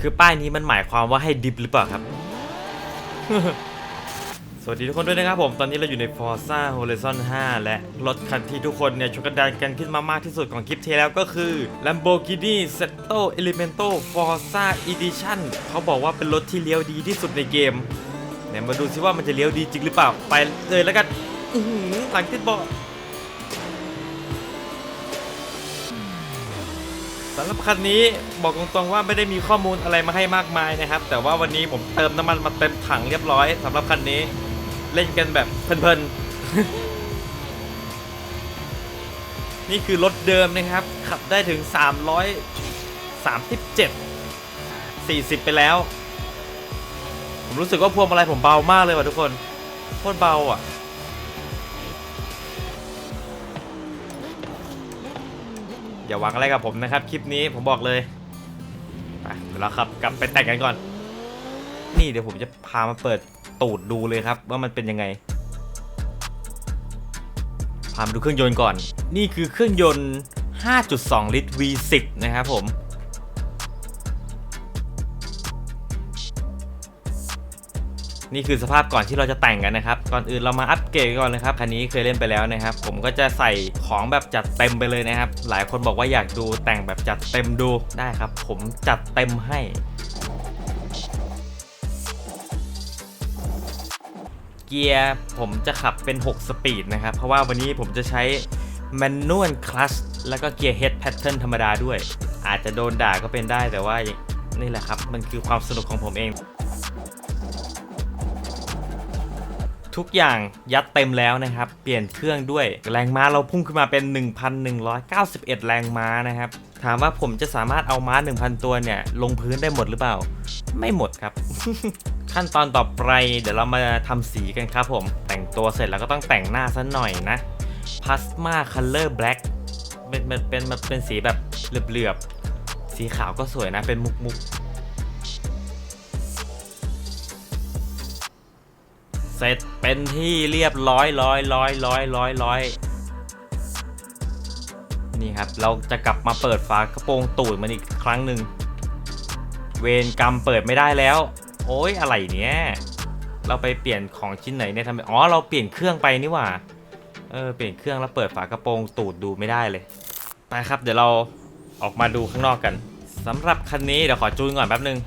คือป้ายนี้มันหมายความว่าให้ดิฟหรือเปล่าครับ สวัสดีทุกคนด้วยนะครับผม ตอนนี้เราอยู่ใน Forza Horizon 5 และรถคันที่ทุกคนเนี่ยชกันดันกันขึ้นมามากที่สุดของคลิปเทแล้วก็คือ Lamborghini Seto Elemento Forza Edition เขาบอกว่าเป็นรถที่เลี้ยวดีที่สุดในเกมเนี่ยมาดูซิว่ามันจะเลี้ยวดีจริงหรือเปล่า ไปเลยแล้วกันอื้อหือหลังติดเบาะำหรับคันนี้บอกตรงๆว่าไม่ได้มีข้อมูลอะไรมาให้มากมายนะครับ แต่ว่าวันนี้ผมเติมน้ำมันมาเต็มถังเรียบร้อยสำหรับคันนี้เล่นกันแบบเพลินๆ นี่คือรถเดิมนะครับ ขับได้ถึง 337 40 ไปแล้ว ผมรู้สึกว่าพวงมาลัยผมเบามากเลยว่ะทุกคนโคตรเบาอะ อย่าหวังอะไรกับผมนะครับคลิปนี้ผมบอกเลยไปเดี๋ยวเราขับกลับไปแต่งกันก่อน นี่เดี๋ยวผมจะพามาเปิดตูดดูเลยครับ ว่ามันเป็นยังไงพามาดูเครื่องยนต์ก่อน นี่คือเครื่องยนต์ 5.2 ลิตร V10 นะครับผม นี่คือสภาพก่อนที่เราจะแต่งกันนะครับ ก่อนอื่นเรามาอัปเกรดก่อนเลยครับคันนี้เคยเล่นไปแล้วนะครับ ผมก็จะใส่ของแบบจัดเต็มไปเลยนะครับ หลายคนบอกว่าอยากดูแต่งแบบจัดเต็มดูได้ครับ ผมจัดเต็มให้เกียร์ผมจะขับเป็น 6 สปีดนะครับ เพราะว่าวันนี้ผมจะใช้ Manual Clutch แล้วก็เกียร์ Head Pattern ธรรมดาด้วย อาจจะโดนด่าก็เป็นได้แต่ว่านี่แหละครับ มันคือความสนุกของผมเอง ทุกอย่างยัดเต็มแล้วนะครับ เปลี่ยนเครื่องด้วย แรงม้าเราพุ่งขึ้นมาเป็น 1,191 แรงม้านะครับ ถามว่าผมจะสามารถเอาม้า 1,000 ตัวเนี่ย ลงพื้นได้หมดหรือเปล่า ไม่หมดครับ ขั้นตอนต่อไปเดี๋ยวเรามาทำสีกันครับผม แต่งตัวเสร็จแล้วก็ต้องแต่งหน้าซะหน่อยนะ Plasma Color Black เป็นเป็นเป็นมันเป็นสีแบบเหลือบๆสีขาวก็สวยนะเป็นมุกมุกๆ เสร็จเป็นที่เรียบร้อยร้อยร้อยร้อยร้อยร้อยนี่ครับ เราจะกลับมาเปิดฝากระโปรงตูดมันอีกครั้งหนึ่ง เวรกรรมเปิดไม่ได้แล้ว โอ้ยอะไรเนี่ยเราไปเปลี่ยนของชิ้นไหนเนี่ยทำไมอ๋อเราเปลี่ยนเครื่องไปนี่หว่าเออเปลี่ยนเครื่องแล้วเปิดฝากระโปรงตูดดูไม่ได้เลยไปครับ เดี๋ยวเราออกมาดูข้างนอกกันสำหรับคันนี้เดี๋ยวขอจูนก่อนแป๊บนึง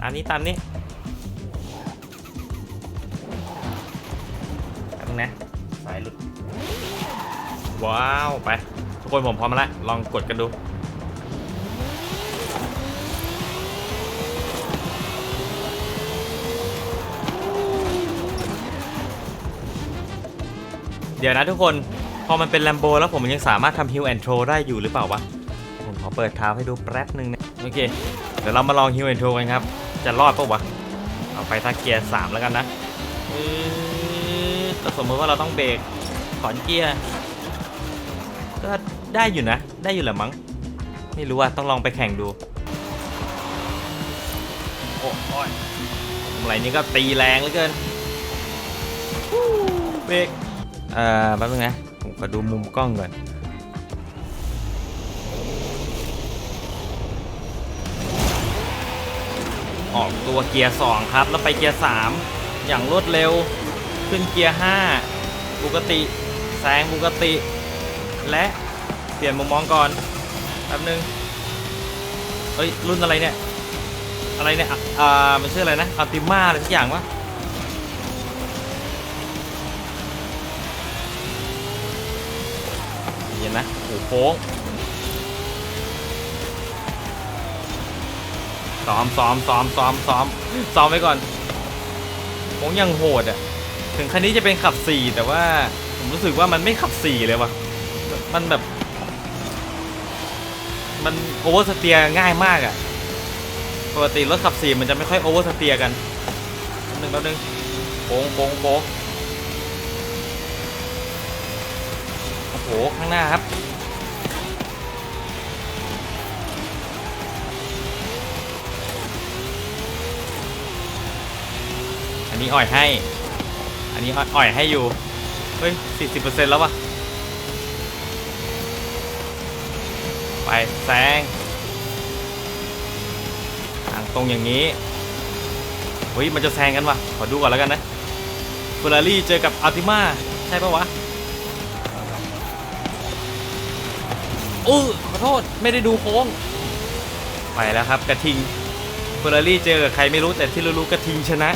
ตามนี้ตามนี้ ว้าวไป ทุกคนผมพร้อมแล้วลองกดกันดูเดี๋ยวนะทุกคน พอมันเป็นแลมโบแล้วผมยังสามารถทำฮิลแอนโทรได้อยู่หรือเปล่าวะ ผมขอเปิดเท้าให้ดูแป๊บนึงนะ โอเค เดี๋ยวเรามาลองฮิลแอนโทรกันครับ จะรอดปะวะ เอาไปทักเกียร์สามแล้วกันนะแต่สมมติว่าเราต้องเบรกถอนเกียร์ ก็ได้อยู่นะ ได้อยู่แหละมั้ง ไม่รู้ว่าต้องลองไปแข่งดู โอ้ยอะไรนี้ก็ตีแรงเหลือเกินเบรกเอ่อแป๊บนึงนะ ผมขอดูมุมกล้องก่อน ออกตัวเกียร์ 2 ครับ แล้วไปเกียร์ 3 อย่างรวดเร็ว ขึ้นเกียร์ 5 ปกติ แซงปกติ และเปลี่ยนมุมมองก่อนแป๊บนึงเฮ้ยรุ่นอะไรเนี่ย อะไรเนี่ยอ่ามันชื่ออะไรนะอัลติมาอะไรสักอย่างวะเห็นไหมโอ้โหซ้อมซ้อมซ้อมซ้อมซ้อมซ้อมไว้ก่อนโค้งยังโหดอะถึงคันนี้จะเป็นขับ 4 แต่ว่าผมรู้สึกว่ามันไม่ขับ 4 เลยว่ะ มันแบบ มันโอเวอร์สเตียร์ง่ายมากอะ ปกติรถขับ4มันจะไม่ค่อยโอเวอร์สเตียร์กันแป๊บนึงแป๊บนึงโค้งโค้งโค้งโอ้โห ข้างหน้าครับอันนี้อ่อยให้ อันนี้อ่อยให้อยู่ เฮ้ย 40%แล้ววะ ไปแซงตรงอย่างนี้เฮ้ยมันจะแซงกันวะขอดูก่อนแล้วกันนะเฟอร์รารี่เจอกับอัลติมาใช่ปะวะเออขอโทษไม่ได้ดูโค้งไปแล้วครับกระทิงเฟอร์รารี่เจอกับใครไม่รู้แต่ที่รู้ๆกระทิงชนะ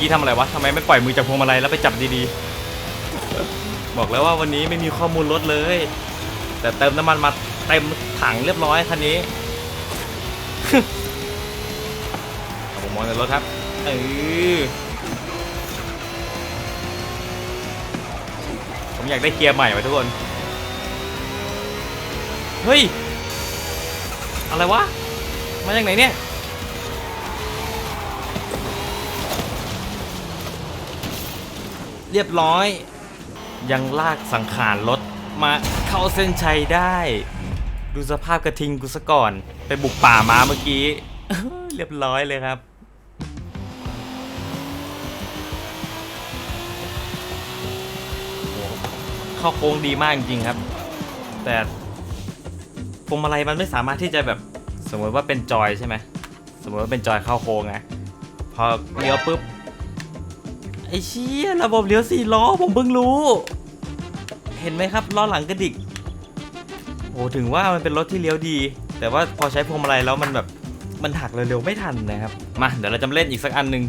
กี้ทำอะไรวะทำไมไม่ปล่อยมือจากพวงมาลัยแล้วไปจับดีๆ บอกแล้วว่าวันนี้ไม่มีข้อมูลรถเลย แต่เติมน้ำมันมาเต็มถังเรียบร้อยคันนี้ผมมองในรถครับเออผมอยากได้เกียร์ใหม่ไว้ทุกคน เฮ้ย อะไรวะ มาจากไหนเนี่ย เรียบร้อย ยังลากสังขารรถมาเข้าเส้นชัยได้ ดูสภาพกระทิงกูซะก่อน ไปบุกป่ามาเมื่อกี้ เรียบร้อยเลยครับเข้าโค้งดีมากจริงครับ แต่พวงมาลัยมันไม่สามารถที่จะแบบสมมติว่าเป็นจอยใช่ไหมสมมติว่าเป็นจอยเข้าโค้งไงพอเลี้ยวปุ๊บ ไอ้เชี่ยระบบเลี้ยวสี่ล้อผมเพิ่งรู้ เห็นไหมครับล้อหลังกระดิกโอ้ถึงว่ามันเป็นรถที่เลี้ยวดี แต่ว่าพอใช้พวงมาลัยแล้วมันแบบมันหักเร็วๆไม่ทันนะครับมาเดี๋ยวเราจะเล่นอีกสักอันหนึ่ง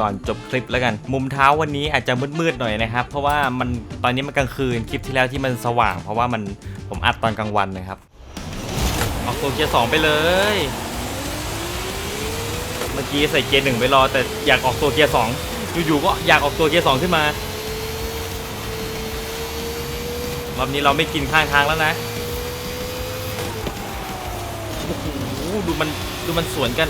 ก่อนจบคลิปแล้วกัน มุมเท้าวันนี้อาจจะมืดๆหน่อยนะครับ เพราะว่ามันตอนนี้มันกลางคืนคลิปที่แล้วที่มันสว่าง เพราะว่ามันผมอัดตอนกลางวันนะครับออกตัวเกียร์สองไปเลยเมื่อกี้ใส่เกียร์หนึ่งไปรอแต่อยากออกตัวเกียร์สอง อยู่ๆก็อยากออกตัวเกียร์สองขึ้นมารอบนี้เราไม่กินข้างทางแล้วนะโอ้โหดูมันดูมันสวนกัน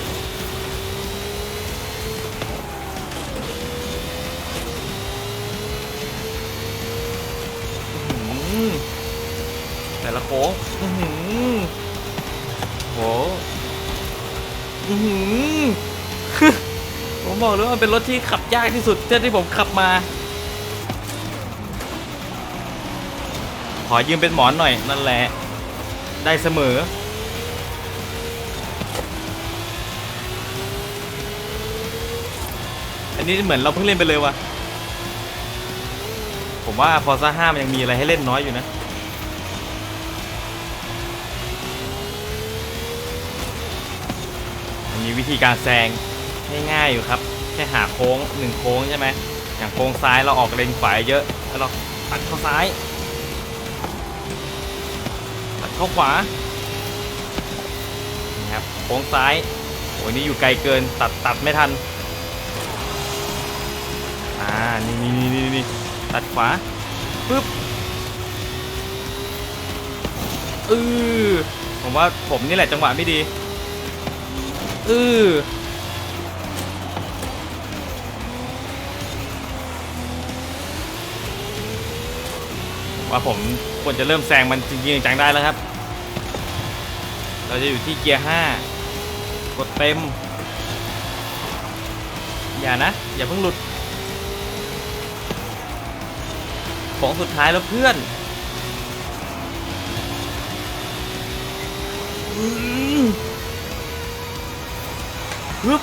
แต่ละโค้งอื้อหือโหอื้อหือ บอกเลยว่ามันเป็นรถที่ขับยากที่สุดเท่าที่ผมขับมา ขอยืมเป็นหมอนหน่อยนั่นแหละ ได้เสมอ อันนี้เหมือนเราเพิ่งเล่นไปเลยว่ะ ผมว่า Forza 5มันยังมีอะไรให้เล่นน้อยอยู่นะมีวิธีการแซงง่ายๆอยู่ครับ แค่หาโค้งหนึ่งโค้งใช่ไหมอย่างโค้งซ้ายเราออกเลนขวาเยอะแล้วเราตัดเข้าซ้ายตัดเข้าขวานะครับโค้งซ้ายโอ้ยนี่อยู่ไกลเกินตัดตัดไม่ทันอ่านี่นี่นี่นี่นี่ตัดขวาปึ๊บอือผมว่าผมนี่แหละจังหวะไม่ดีอือ ว่าผมควรจะเริ่มแซงมันจริงๆจังได้แล้วครับ เราจะอยู่ที่เกียร์5กดเต็ม อย่านะ อย่าเพิ่งหลุดของสุดท้ายแล้วเพื่อนอืมฮึบ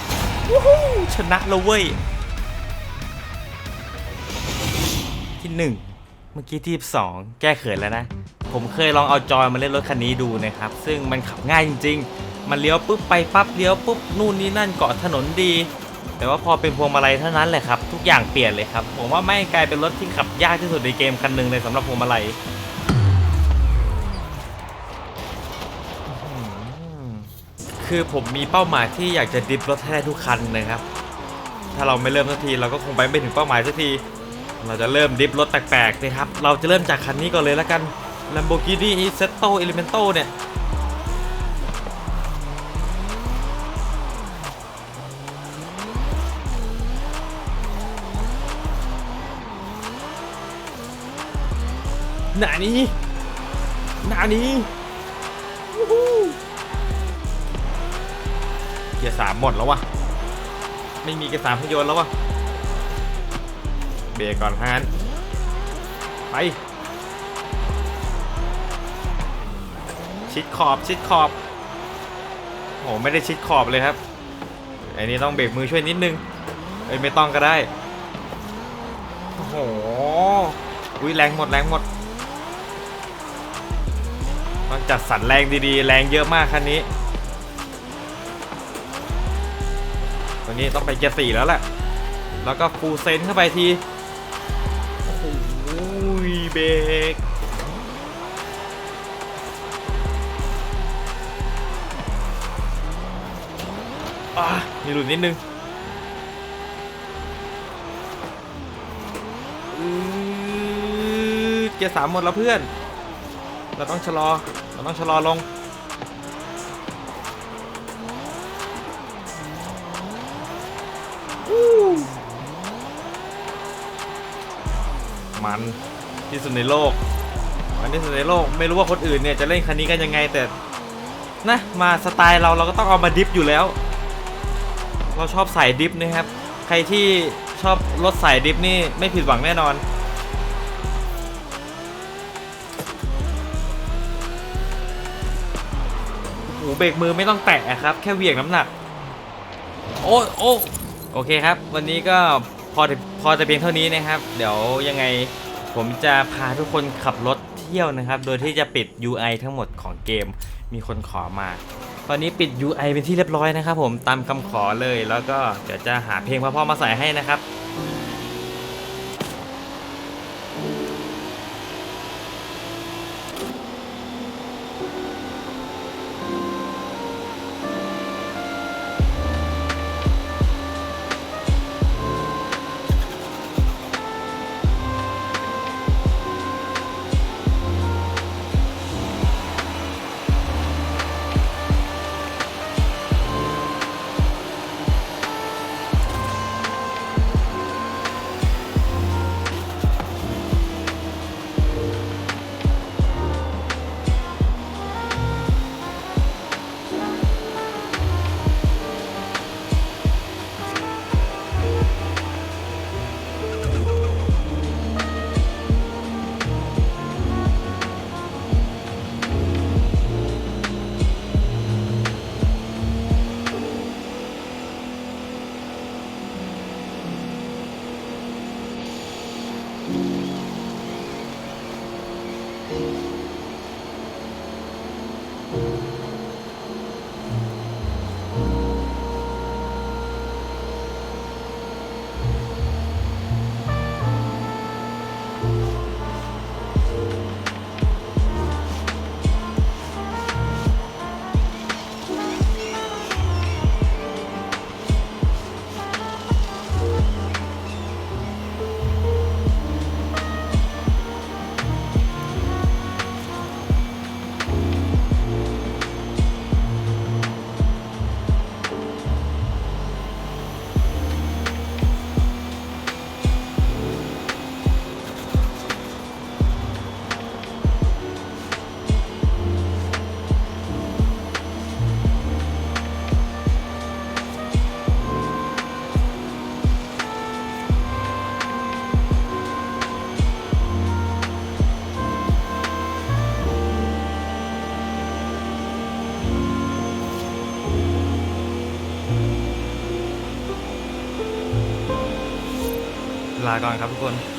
วู้ฮู้ชนะแล้วเว้ย ที่หนึ่ง เมื่อกี้ที่2แก้เขินแล้วนะ ผมเคยลองเอาจอยมาเล่นรถคันนี้ดูนะครับ ซึ่งมันขับง่ายจริง ๆ มันเลี้ยวปุ๊บไปปั๊บเลี้ยวปุ๊บนู่นนี่นั่นเกาะถนนดี แต่ว่าพอเป็นพวงมาลัยเท่านั้นแหละครับ ทุกอย่างเปลี่ยนเลยครับ ผมว่าไม่กลายเป็นรถที่ขับยากที่สุดในเกมคันหนึ่งเลยสำหรับพวงมาลัยคือผมมีเป้าหมายที่อยากจะดิฟรถให้ได้ทุกคันนะครับ ถ้าเราไม่เริ่มสักทีเราก็คงไปไม่ถึงเป้าหมายสักที เราจะเริ่มดิฟรถแปลกๆนะครับ เราจะเริ่มจากคันนี้ก่อนเลยแล้วกัน Lamborghini Assetto Elemento เนี่ยหนานี้หนานี้เกียร์สามหมดแล้ววะ ไม่มีเกียร์สามพยนต์แล้ววะ เบรกก่อนฮานไป ชิดขอบชิดขอบ โอ้ไม่ได้ชิดขอบเลยครับไอ้นี่ต้องเบรกมือช่วยนิดนึงเอ้ยไม่ต้องก็ได้ โอ้โหอุ้ยแรงหมดแรงหมดต้องจัดสรรแรงดีๆ แรงเยอะมากคันนี้ตัวนี้ต้องไปเกียร์สี่แล้วแหละ แล้วก็ฟูลเซนเข้าไปที เบรกอะมีหลุดนิดนึงเกียร์สามหมดแล้วเพื่อน เราต้องชะลอ เราต้องชะลอลง มัน ที่สุดในโลกมันที่สุดในโลกไม่รู้ว่าคนอื่นเนี่ยจะเล่นคันนี้กันยังไงแต่นะมาสไตล์เราเราก็ต้องเอามาดิฟอยู่แล้ว เราชอบสายดิฟนะครับ ใครที่ชอบรถสายดิฟนี่ไม่ผิดหวังแน่นอนโอ้เบรกมือไม่ต้องแตะครับ แค่เวียงน้ำหนัก โอ้โอ้โอเคครับ วันนี้ก็พอพอแต่เพียงเท่านี้นะครับ เดี๋ยวยังไง ผมจะพาทุกคนขับรถเที่ยวนะครับ โดยที่จะปิด UI ทั้งหมดของเกม มีคนขอมา ตอนนี้ปิด UI เป็นที่เรียบร้อยนะครับผมตามคำขอเลย แล้วก็เดี๋ยวจะหาเพลงเพราะๆมาใส่ให้นะครับ ลาก่อนครับทุกคน